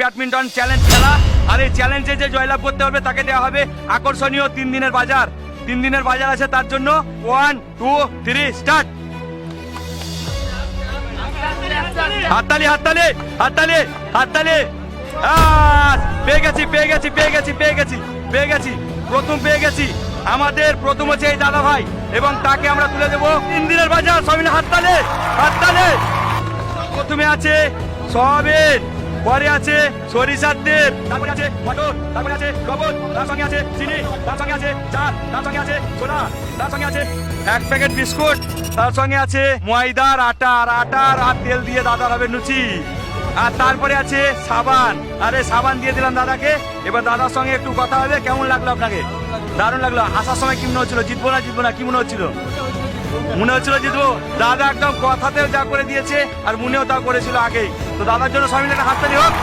Badminton challenge খেলা। আর এই চ্যালেঞ্জে যে জয়লাভ করতে হবে, তাকে দেওয়া হবে আকর্ষণীয় তিন দিনের বাজার। তিন দিনের বাজার আছে তার জন্য ওয়ান টু থ্রি স্টার্ট হাততালি হাততালি হাততালি হাততালি! পেয়ে গেছি পেয়ে গেছি পেয়ে গেছি পেয়ে গেছি পেয়ে গেছি। প্রথম পেয়ে গেছি। আমাদের প্রথম হচ্ছে এই দাদা ভাই এবং তাকে আমরা তুলে দেবো তিন দিনের বাজার। মিলে হাততালি হাততালি! প্রথমে আছে সয়াবিন পরে আছে সরিষার তেল তারপরে আছে মটর তারপরে আছে লবণ তার সঙ্গে আছে চিনি, তার সঙ্গে আছে চাল তার সঙ্গে আছে সোনা তার সঙ্গে আছে এক প্যাকেট বিস্কুট, তার সঙ্গে আছে ময়দার আটার আটার আর তেল দিয়ে দাদার হবে লুচি। আর তারপরে আছে সাবান। আরে সাবান দিয়ে দিলাম দাদাকে। এবার দাদার সঙ্গে একটু কথা হবে, কেমন লাগল আপনাকে? দারুণ লাগল। আসার সময় কি মনে হচ্ছিল? জিতবো না জিতবো না, কি মনে হচ্ছিল? মনে হচ্ছিল জিতবো দাদা একদম কথাতেও যা করে দিয়েছে, আর মনেও তা করেছিল আগেই। তো দাদার জন্য সবাই একটা হাততালি হোক।